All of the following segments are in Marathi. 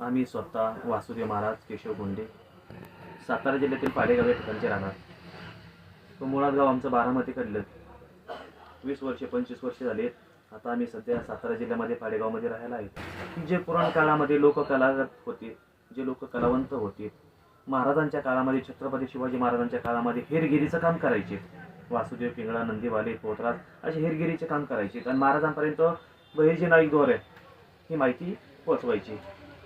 आम्ही स्वतः वासुदेव महाराज केशव गुंडे सातारा जिल्ह्यातील पाडेगाव या ठिकाणचे राहणार. तो मुळात गाव आमचं बारामतीकडलं वीस वर्षे पंचवीस वर्षे झाले आहेत. आता आम्ही सध्या सातारा जिल्ह्यामध्ये पाडेगावमध्ये राहायला आहे. जे पुराण काळामध्ये लोककला होते जे लोक कलावंत होते महाराजांच्या काळामध्ये छत्रपती शिवाजी महाराजांच्या काळामध्ये हेरगिरीचं काम करायचे. वासुदेव पिंगळा नंदीवाले पोतराज असे हेरगिरीचे काम करायचे. आणि महाराजांपर्यंत बहिर्जी नाईक नाईकद्वारे ही माहिती पोचवायची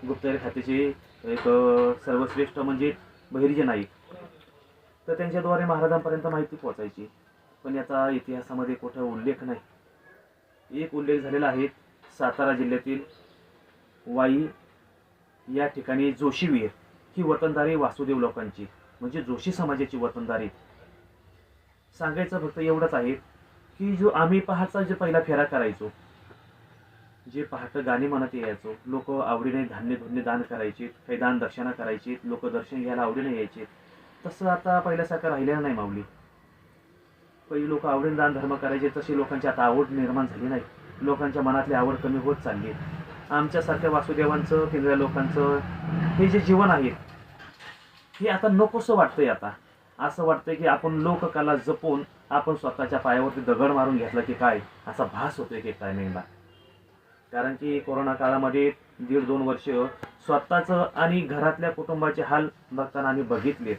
गुप्तहेर खात्याचे एक सर्वश्रेष्ठ म्हणजे बहिर्जी नाईक. तर त्यांच्याद्वारे महाराजांपर्यंत माहिती पोहोचायची. पण याचा इतिहासामध्ये कुठं उल्लेख नाही. एक उल्लेख झालेला आहे सातारा जिल्ह्यातील वाई या ठिकाणी जोशीवीर ही वतनदारी वासुदेव लोकांची म्हणजे जोशी समाजाची वतनदारी. सांगायचं फक्त एवढंच आहे की जो आम्ही पहाचा जे पहिला फेरा करायचो जे पाहतं गाणी म्हणत यायचो लोक आवडीने धान्य धुन्य दान करायचे काही दान दक्षिणा करायची लोक दर्शन घ्यायला आवडीने यायचे तसं आता पहिल्यासारखं राहिलेलं नाही माऊली. पहिली लोक आवडीने दान धर्म करायचे तशी लोकांची आता आवड निर्माण झाली नाही. लोकांच्या मनातली आवड कमी होत चालली आमच्यासारख्या वासुदेवांचं केंद्रीय लोकांचं हे जे जीवन आहे हे आता नकोसं वाटतंय आता. असं वाटतंय की आपण लोककला जपून आपण स्वतःच्या पायावरती दगड मारून घेतला की काय असा भास होतोय की काय टायमिंगला कारण की कोरोना काळामध्ये दीड दोन वर्ष स्वतःचं आणि घरातल्या कुटुंबाचे हाल बघताना आम्ही बघितलेत.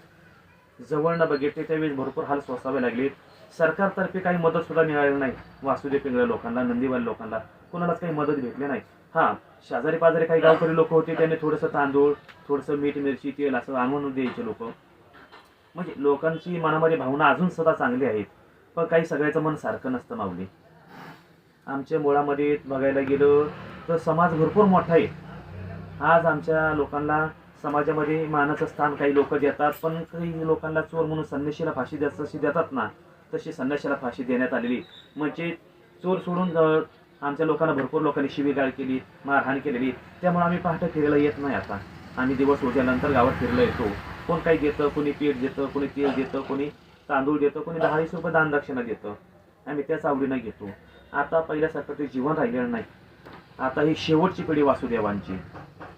जवळनं बघितले त्यावेळेस भरपूर हाल सोसावे लागलेत. सरकारतर्फे काही मदत सुद्धा मिळाली नाही. वासुदेव पिंगळे लोकांना नंदीवाल लोकांना. कोणालाच काही मदत भेटली नाही. हा शेजारी पाजारी काही गावकरी लोक होते त्यांनी थोडंसं तांदूळ थोडंसं मीठ मिरची तेल असं आणून द्यायचे लोक. म्हणजे लोकांची मनामध्ये भावना अजून सुद्धा चांगली आहेत. पण काही सगळ्याचं मन सारखं नसतं माऊली. आमच्या मुळामध्ये बघायला गेलं तर समाज भरपूर मोठा आहे. आज आमच्या लोकांना समाजामध्ये मानाचं स्थान काही लोक देतात पण काही लोकांना चोर म्हणून संन्याशीला फाशी द्या तशी देतात ना तशी संन्याशीला फाशी देण्यात आलेली. म्हणजे चोर सोडून आमच्या लोकांना भरपूर लोकांनी शिवीगाळ केली मारहाण केलेली. त्यामुळे आम्ही पहाटे फिरायला येत नाही आता. आम्ही दिवस उद्यानंतर गावात फिरला येतो. कोण काही देतं कोणी पीठ देतं कोणी तेल देतं कोणी तांदूळ देतं कोणी दहा वीस रुपये दानदक्षिणा देतं. आम्ही त्याच आवडीनं घेतो. आता पहिल्यासारखं ते जीवन राहिलेलं नाही. आता ही शेवटची पिढी वासुदेवांची.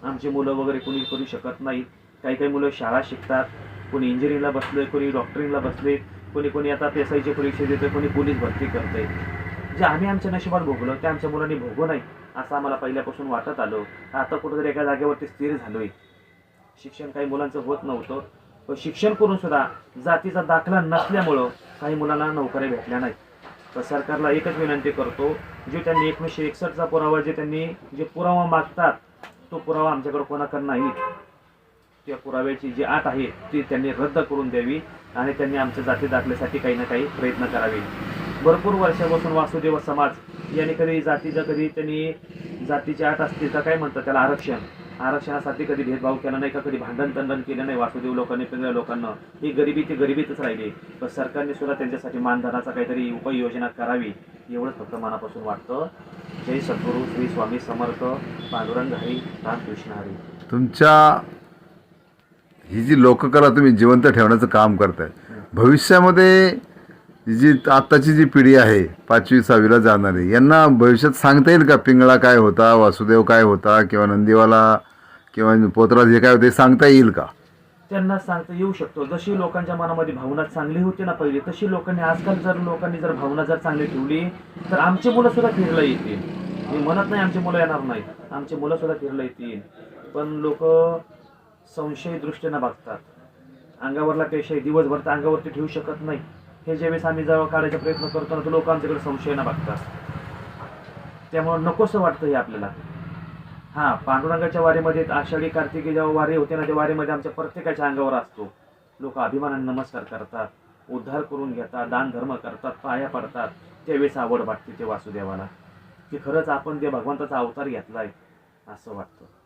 आमची मुलं वगैरे कोणी करू शकत नाही. काही काही मुलं शाळा शिकतात. कोणी इंजिनिअरिंगला बसले कोणी डॉक्टरिंगला बसले कोणी कोणी आता एस आयची परीक्षा देते कोणी पोलीस भरती करते जे आम्ही आमच्या नशिबात भोगलो ते आमच्या मुलांनी भोगू नाही असं आम्हाला पहिल्यापासून वाटत आलं. आता कुठेतरी एका जागेवरती स्थिर झालोय. शिक्षण काही मुलांचं होत नव्हतं. पण शिक्षण करून सुद्धा जातीचा दाखला नसल्यामुळं काही मुलांना नोकऱ्या भेटल्या नाहीत. तर सरकारला एकच विनंती करतो जे त्यांनी एकोणीसशे एकसष्टचा पुरावा जे त्यांनी जे पुरावा मागतात तो पुरावा आमच्याकडे कोणाकडे नाही. त्या पुराव्याची जी आत आहे ती त्यांनी रद्द करून द्यावी आणि त्यांनी आमच्या जाती दाखल्यासाठी काही ना काही प्रयत्न करावे. भरपूर वर्षापासून वासुदेव समाज यांनी कधी जातीचा कधी त्यांनी जातीची आट असते तर काय म्हणतात त्याला? आरक्षण. आरक्षणासाठी कधी भेदभाव केला नाही का? कधी भांडण तंडण केलं नाही? वासुदेव लोकांनी पिंगळ्या लोकांना. ही गरिबी ती गरिबीतच राहिली. पण सरकारने सुद्धा त्यांच्यासाठी मानधनाचा काहीतरी उपाययोजना करावी एवढंच फक्त मनापासून वाटतं. जय सद्गुरू श्री स्वामी समर्थ पांडुरंग हरी राम कृष्ण हरी. तुमच्या ही जी लोककला तुम्ही जिवंत ठेवण्याचं काम करताय भविष्यामध्ये जी आत्ताची जी पिढी आहे पाचवी सहावीला जाणारी यांना भविष्यात सांगता येईल का पिंगळा काय होता वासुदेव काय होता किंवा नंदीवाला किंवा पोतराज हे काय होते सांगता येईल का? त्यांना सांगता येऊ शकतो. जशी लोकांच्या मनामध्ये भावना चांगली होती ना पहिली तशी लोकांनी आजकाल जर लोकांनी जर भावना जर चांगली ठेवली तर आमची मुलं सुद्धा फिरला येतील. मी म्हणत नाही आमची मुलं येणार नाहीत. आमची मुलं सुद्धा फिरला येतील. पण लोक संशयी दृष्टीनं बघतात. अंगावरला पेशा दिवसभर तर अंगावरती ठेवू शकत नाही. हे ज्यावेळेस आम्ही जवळ काढायचा प्रयत्न करतो ना तर लोक आमच्याकडे संशयानं बघतात. त्यामुळं नकोसं वाटतं हे आपल्याला. हां पांडुरंगाच्या वारीमध्ये आषाढी कार्तिकी जेव्हा वारी होते ना त्या वारीमध्ये आमच्या प्रत्येकाच्या अंगावर असतो. लोक अभिमानाने नमस्कार करतात उद्धार करून घेतात दान धर्म करतात पाया पडतात. त्यावेळेस आवड वाटते ते वासुदेवाला. की खरंच आपण ते भगवंताचा अवतार घेतला आहे असं वाटतं.